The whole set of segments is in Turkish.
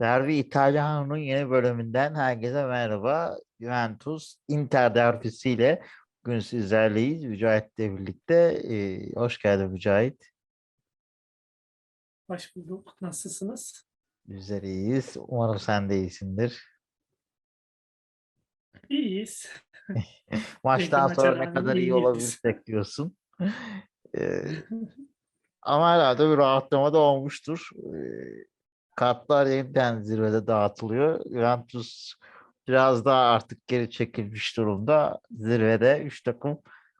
Derbi İtalyano'nun yeni bölümünden herkese merhaba. Juventus Inter derbisiyle bugün sizlerleyiz. Mücahit'le birlikte. Ee, hoş geldin Mücahit. Hoş bulduk. Nasılsınız? Bizler iyiyiz. Umarım sen de iyisindir. İyiyiz. Maçtan sonra ne kadar iyi iyiyiz. olabilirsek diyorsun. Ee, ama herhalde bir rahatlama da olmuştur. Ee, kartlar yeniden zirvede dağıtılıyor. Juventus biraz daha artık geri çekilmiş durumda. Zirvede 3 takım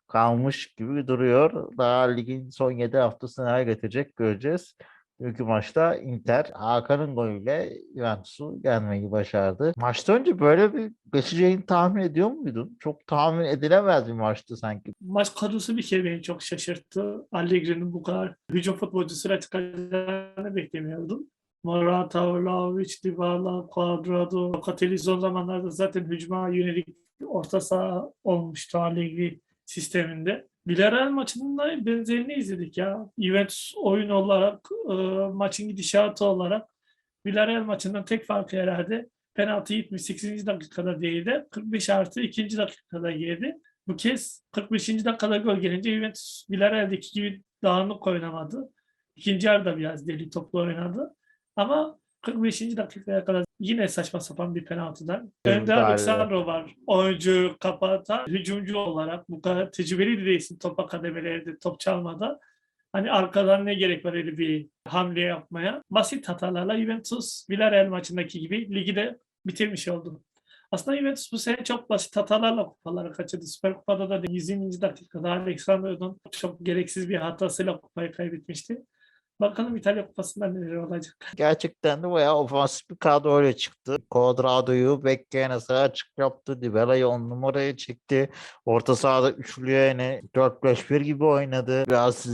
kalmış gibi duruyor. Daha ligin son 7 haftasını neler getirecek göreceğiz. Dünkü maçta Inter Hakan'ın golüyle Juventus'u yenmeyi başardı. Maçtan önce böyle bir geçeceğini tahmin ediyor muydun? Çok tahmin edilemez bir maçtı sanki. Maç kadrosu bir kere beni çok şaşırttı. Allegri'nin bu kadar hücum futbolcusuyla çıkacağını beklemiyordum. Morata, Vlahovic, Dybala, Cuadrado, Locatelli son zamanlarda zaten hücuma yönelik orta saha olmuştu Allegri sisteminde. Villarreal maçının benzerini izledik ya. Juventus oyun olarak, e, maçın gidişatı olarak Villarreal maçından tek farkı herhalde penaltı 78. dakikada değil de 45 artı 2. dakikada girdi. Bu kez 45. dakikada gol gelince Juventus Villarreal'deki gibi dağınık oynamadı. İkinci yarıda biraz deli toplu oynadı. Ama 45. dakikaya kadar yine saçma sapan bir penaltıdan. Önde. Alexandro var. Oyuncu kapatan, hücumcu olarak bu kadar tecrübeli de değilsin topa kademelerde top çalmada. Hani arkadan ne gerek var öyle bir hamle yapmaya. Basit hatalarla Juventus Villarreal maçındaki gibi ligi de bitirmiş oldu. Aslında Juventus bu sene çok basit hatalarla kupaları kaçırdı. Süper Kupa'da da 120. dakikada Alexandro'nun çok gereksiz bir hatasıyla kupayı kaybetmişti. Bakalım İtalya Kupası'nda neler olacak. Gerçekten de bayağı ofansif bir kadroyla çıktı. Cuadrado'yu bekleyen sağa açık yaptı. Dybala'yı on numaraya çekti. Orta sahada üçlüye yine 4-5-1 gibi oynadı. Biraz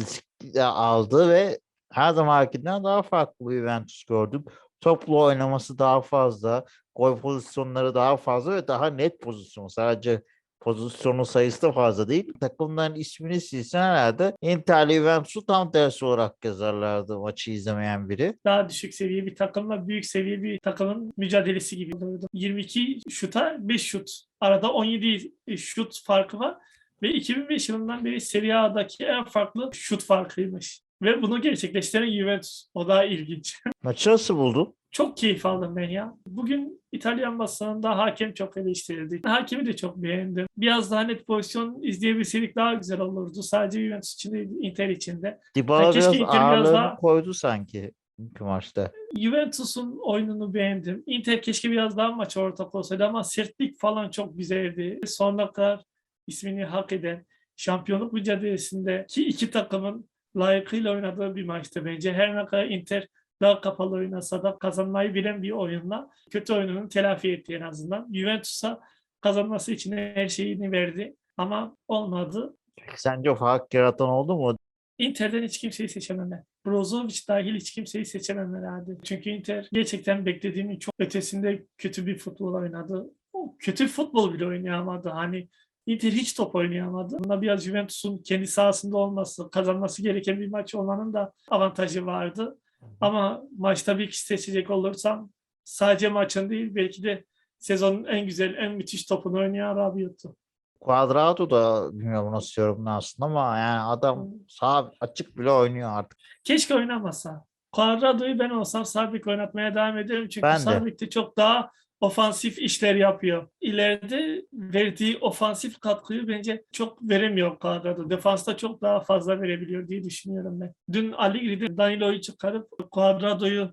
aldı ve her zamankinden daha farklı bir Juventus gördük. Toplu oynaması daha fazla. Gol pozisyonları daha fazla ve daha net pozisyon. Sadece pozisyonun sayısı da fazla değil. Takımların ismini silsen herhalde Inter'le Juventus'u tam tersi olarak yazarlardı maçı izlemeyen biri. Daha düşük seviye bir takımla büyük seviye bir takımın mücadelesi gibi olurdu. 22 şuta 5 şut. Arada 17 şut farkı var. Ve 2005 yılından beri Serie A'daki en farklı şut farkıymış. Ve bunu gerçekleştiren Juventus. O daha ilginç. Maçı nasıl buldun? Çok keyif aldım ben ya. Bugün İtalyan basınında hakem çok eleştirildi. Hakemi de çok beğendim. Biraz daha net pozisyon izleyebilseydik daha güzel olurdu. Sadece Juventus için değil, Inter için de. Dybala biraz Inter biraz ağırlığını daha- koydu sanki dünkü maçta. Juventus'un oyununu beğendim. Inter keşke biraz daha maç ortak olsaydı ama sertlik falan çok güzeldi. Sonuna kadar ismini hak eden şampiyonluk mücadelesinde ki iki takımın layıkıyla oynadığı bir maçtı bence. Her ne kadar Inter daha kapalı oynasa da kazanmayı bilen bir oyunla kötü oyununu telafi etti en azından. Juventus'a kazanması için her şeyini verdi ama olmadı. Peki sence o fark yaratan oldu mu? Inter'den hiç kimseyi seçememler. Brozovic dahil hiç kimseyi seçemem herhalde. Çünkü Inter gerçekten beklediğimin çok ötesinde kötü bir futbol oynadı. O kötü futbol bile oynayamadı. Hani Inter hiç top oynayamadı. Bunda biraz Juventus'un kendi sahasında olması, kazanması gereken bir maç olmanın da avantajı vardı. Ama maçta bir kişi seçecek olursam sadece maçın değil belki de sezonun en güzel, en müthiş topunu oynayan Rabiot'tu. Cuadrado da bilmiyorum nasıl yorumlarsın ama yani adam sağ açık bile oynuyor artık. Keşke oynamasa. Cuadrado'yu ben olsam Sabik oynatmaya devam ederim. Çünkü. Sabik de çok daha ofansif işler yapıyor. İleride verdiği ofansif katkıyı bence çok veremiyor Cuadrado. Defansta çok daha fazla verebiliyor diye düşünüyorum ben. Dün Allegri'de Danilo'yu çıkarıp Cuadrado'yu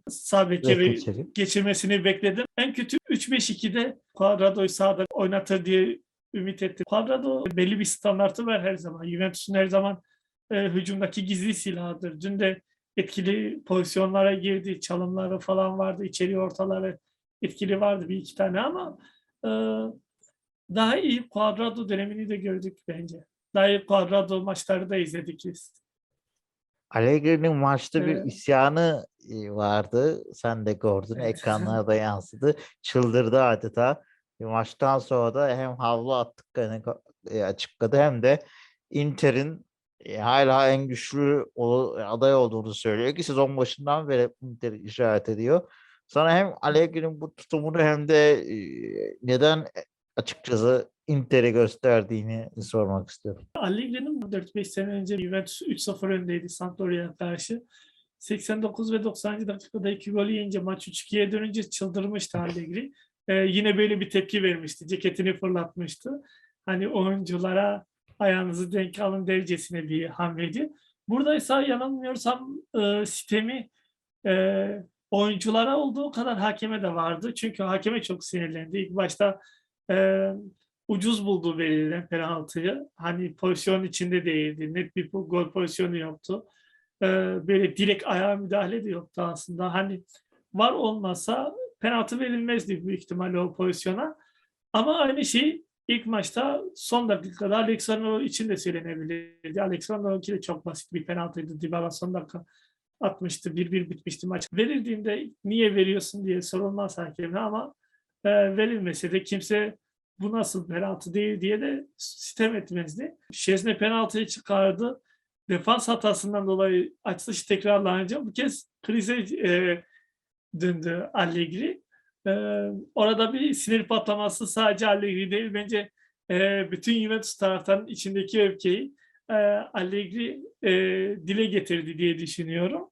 ve Geçelim. geçirmesini bekledim. En kötü 3-5-2'de Cuadrado'yu sağda oynatır diye ümit ettim. Cuadrado belli bir standartı var her zaman. Juventus'un her zaman e, hücumdaki gizli silahıdır. Dün de etkili pozisyonlara girdi. Çalımları falan vardı. içeri ortaları etkili vardı bir iki tane ama e, daha iyi Cuadrado dönemini de gördük bence. Daha iyi Cuadrado maçları da izledik biz. Allegri'nin maçta bir Evet. isyanı e, vardı. Sen de gördün. Evet. Ekranlara da yansıdı. Çıldırdı adeta. Bir maçtan sonra da hem havlu attıklarını e, açıkladı hem de Inter'in e, hala en güçlü aday olduğunu söylüyor ki sezon başından beri Inter'i işaret ediyor. Sana hem Allegri'nin bu tutumunu hem de e, neden açıkçası Inter'i gösterdiğini sormak istiyorum. Allegri'nin 4-5 sene önce Juventus 3-0 öndeydi Sampdoria'ya karşı. 89 ve 90. dakikada iki gol yiyince maç 3-2'ye dönünce çıldırmıştı Allegri. Ee, yine böyle bir tepki vermişti. Ceketini fırlatmıştı. Hani oyunculara ayağınızı denk alın derecesine bir hamleydi. Buradaysa yanılmıyorsam e, sistemi e, oyunculara olduğu kadar hakeme de vardı. Çünkü hakeme çok sinirlendi. İlk başta e, ucuz buldu verilen penaltıyı. Hani pozisyon içinde değildi. Net bir gol pozisyonu yoktu. Ee, böyle direkt ayağa müdahale de yoktu aslında. Hani var olmasa penaltı verilmezdi büyük ihtimalle o pozisyona. Ama aynı şey ilk maçta son dakikada Alexander için de söylenebilirdi. Alexander'ınki de çok basit bir penaltıydı. Dybala son dakika atmıştı. 1-1 bitmişti maç. Verildiğinde niye veriyorsun diye sorulmaz hakeme ama e, verilmese de kimse bu nasıl penaltı değil diye de sitem etmezdi. Şezne penaltıyı çıkardı. Defans hatasından dolayı açılış tekrarlanınca bu kez krize e, döndü Allegri. E, orada bir sinir patlaması sadece Allegri değil bence e, bütün Juventus taraftarının içindeki öfkeyi e, Allegri e, dile getirdi diye düşünüyorum.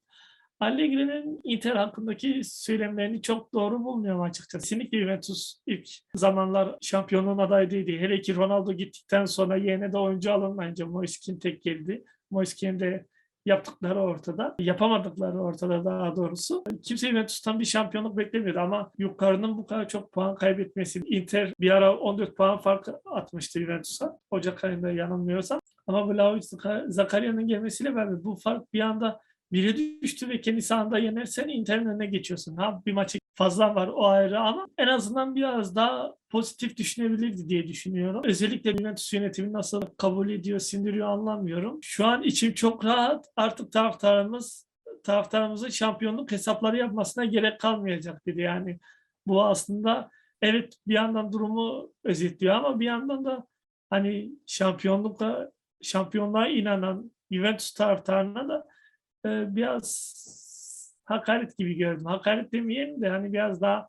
Allegri'nin Inter hakkındaki söylemlerini çok doğru bulmuyorum açıkçası. Kesinlikle Juventus ilk zamanlar şampiyonluğun adayı değildi. Hele ki Ronaldo gittikten sonra yerine de oyuncu alınmayınca Moiskin tek geldi. Moiskin'in de yaptıkları ortada. Yapamadıkları ortada daha doğrusu. Kimse Juventus'tan bir şampiyonluk beklemiyordu ama yukarının bu kadar çok puan kaybetmesi. Inter bir ara 14 puan fark atmıştı Juventus'a. Ocak ayında yanılmıyorsam. Ama Vlahovic Zakaria'nın gelmesiyle beraber bu fark bir anda biri düştü ve kendi sahanda yenersen Inter'in önüne geçiyorsun. Ha bir maçı fazla var o ayrı ama en azından biraz daha pozitif düşünebilirdi diye düşünüyorum. Özellikle Juventus yönetimi nasıl kabul ediyor, sindiriyor anlamıyorum. Şu an içim çok rahat. Artık taraftarımız taraftarımızın şampiyonluk hesapları yapmasına gerek kalmayacak dedi. Yani bu aslında evet bir yandan durumu özetliyor ama bir yandan da hani şampiyonlukla şampiyonluğa inanan Juventus taraftarına da e, biraz hakaret gibi gördüm. Hakaret demeyelim de hani biraz daha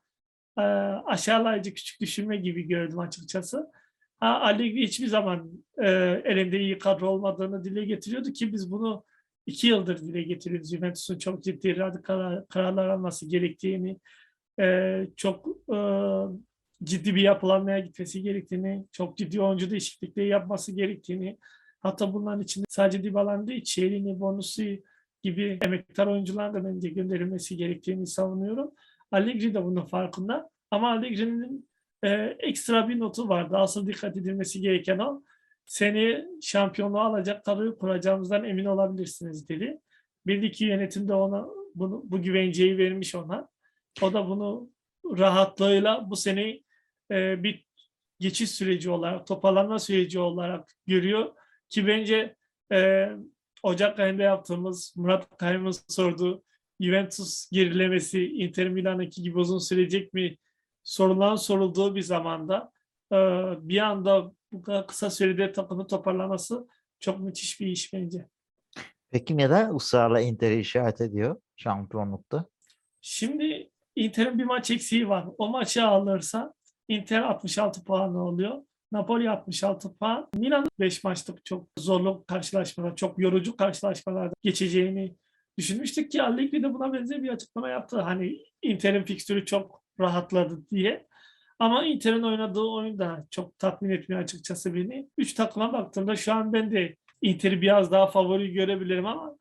e, aşağılayıcı küçük düşürme gibi gördüm açıkçası. Ha, Allegri hiçbir zaman e, elinde iyi kadro olmadığını dile getiriyordu ki biz bunu iki yıldır dile getiriyoruz. Juventus'un çok ciddi radikal kararlar alması gerektiğini, e, çok ciddi bir yapılanmaya gitmesi gerektiğini, çok ciddi oyuncu değişiklikleri yapması gerektiğini, hatta bunların içinde sadece Dybala'nın değil, Chiellini, Bonucci, gibi emektar oyuncular da bence gönderilmesi gerektiğini savunuyorum. Allegri de bunun farkında. Ama Allegri'nin e, ekstra bir notu vardı. Asıl dikkat edilmesi gereken o. Seni şampiyonluğu alacak kadroyu kuracağımızdan emin olabilirsiniz dedi. Bildi ki yönetim de ona bunu, bu güvenceyi vermiş ona. O da bunu rahatlığıyla bu sene e, bir geçiş süreci olarak, toparlanma süreci olarak görüyor. Ki bence e, Ocak ayında yaptığımız Murat Kayım'ın sorduğu Juventus gerilemesi Inter Milan'daki gibi uzun sürecek mi sorulan sorulduğu bir zamanda e, bir anda bu kadar kısa sürede takımı toparlaması çok müthiş bir iş bence. Peki neden ısrarla Inter'i işaret ediyor şampiyonlukta? Şimdi Inter'in bir maç eksiği var. O maçı alırsa Inter 66 puan oluyor. Napoli 66 puan. Milan 5 maçlık çok zorlu karşılaşmalar, çok yorucu karşılaşmalarda geçeceğini düşünmüştük ki Allegri de buna benzer bir açıklama yaptı. Hani Inter'in fikstürü çok rahatladı diye. Ama Inter'in oynadığı oyun da çok tatmin etmiyor açıkçası beni. Üç takıma baktığımda şu an ben de Inter'i biraz daha favori görebilirim ama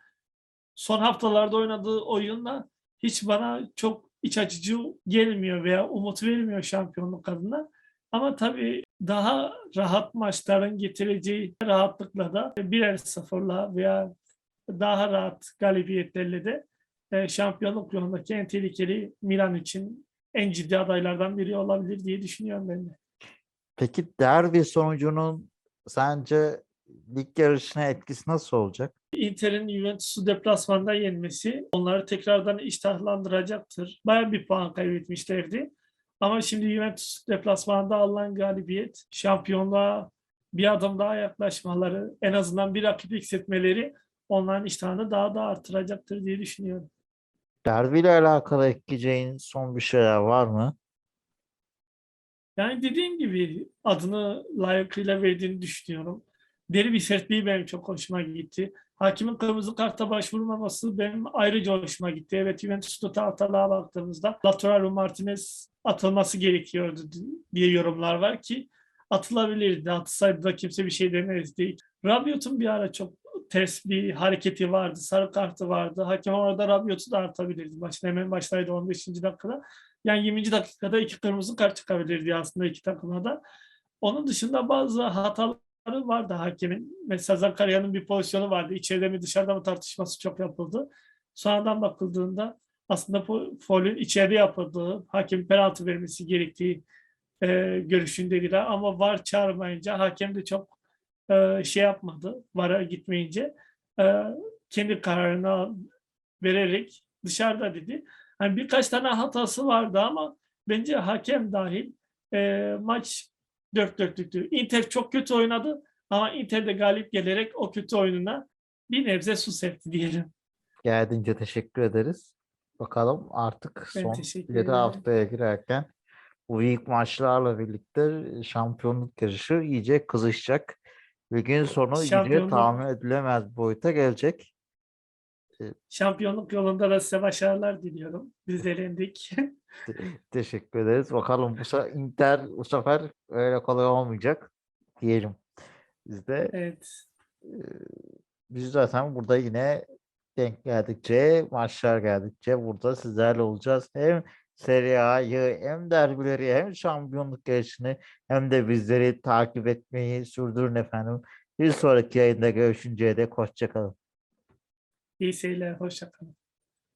son haftalarda oynadığı oyunla hiç bana çok iç açıcı gelmiyor veya umut vermiyor şampiyonluk adına. Ama tabii daha rahat maçların getireceği rahatlıkla da birer sıfırla veya daha rahat galibiyetlerle de e, şampiyonluk yolundaki en tehlikeli Milan için en ciddi adaylardan biri olabilir diye düşünüyorum ben de. Peki derbi sonucunun sence lig yarışına etkisi nasıl olacak? Inter'in Juventus'u deplasmanda yenmesi onları tekrardan iştahlandıracaktır. Bayağı bir puan kaybetmişlerdi. Ama şimdi Juventus deplasmanda alınan galibiyet, şampiyonluğa bir adım daha yaklaşmaları, en azından bir rakip hissetmeleri onların iştahını daha da artıracaktır diye düşünüyorum. Derbiyle alakalı ekleyeceğin son bir şeyler var mı? Yani dediğim gibi adını layıkıyla verdiğini düşünüyorum. Deri bir sertliği benim çok hoşuma gitti. Hakimin kırmızı karta başvurmaması benim ayrıca hoşuma gitti. Evet Juventus'ta hatalığa baktığımızda Lautaro Martinez atılması gerekiyordu diye yorumlar var ki atılabilirdi. Atılsaydı da kimse bir şey demezdi. Rabiot'un bir ara çok ters bir hareketi vardı. Sarı kartı vardı. Hakem orada Rabiot'u da atabilirdi. Başta hemen başlaydı 15. dakikada. Yani 20. dakikada iki kırmızı kart çıkabilirdi aslında iki takıma da. Onun dışında bazı hataları vardı hakemin. Mesela Zakarya'nın bir pozisyonu vardı. İçeride mi dışarıda mı tartışması çok yapıldı. Sonradan bakıldığında aslında fo- faulün içeride yapıldığı, hakem penaltı vermesi gerektiği e, görüşündeydiler. Ama VAR çağırmayınca hakem de çok e, şey yapmadı. VAR'a gitmeyince e, kendi kararını vererek dışarıda dedi. Hani birkaç tane hatası vardı ama bence hakem dahil e, maç dört dörtlüktü. Inter çok kötü oynadı ama Inter de galip gelerek o kötü oyununa bir nebze su septi diyelim. Geldiğince teşekkür ederiz. Bakalım artık Ben son teşekkür 7 ederim. haftaya girerken bu ilk maçlarla birlikte şampiyonluk yarışı iyice kızışacak. Ligin sonu iyice tahmin edilemez boyuta gelecek. Şampiyonluk yolunda da size başarılar diliyorum. Biz elendik. Teşekkür ederiz. Bakalım bu sefer Inter bu sefer öyle kolay olmayacak diyelim. Biz de evet. biz zaten burada yine denk geldikçe, maçlar geldikçe burada sizlerle olacağız. Hem Serie A'yı hem derbileri hem şampiyonluk yarışını hem de bizleri takip etmeyi sürdürün efendim. Bir sonraki yayında görüşünceye dek hoşçakalın. İyi seyirler. Hoşçakalın.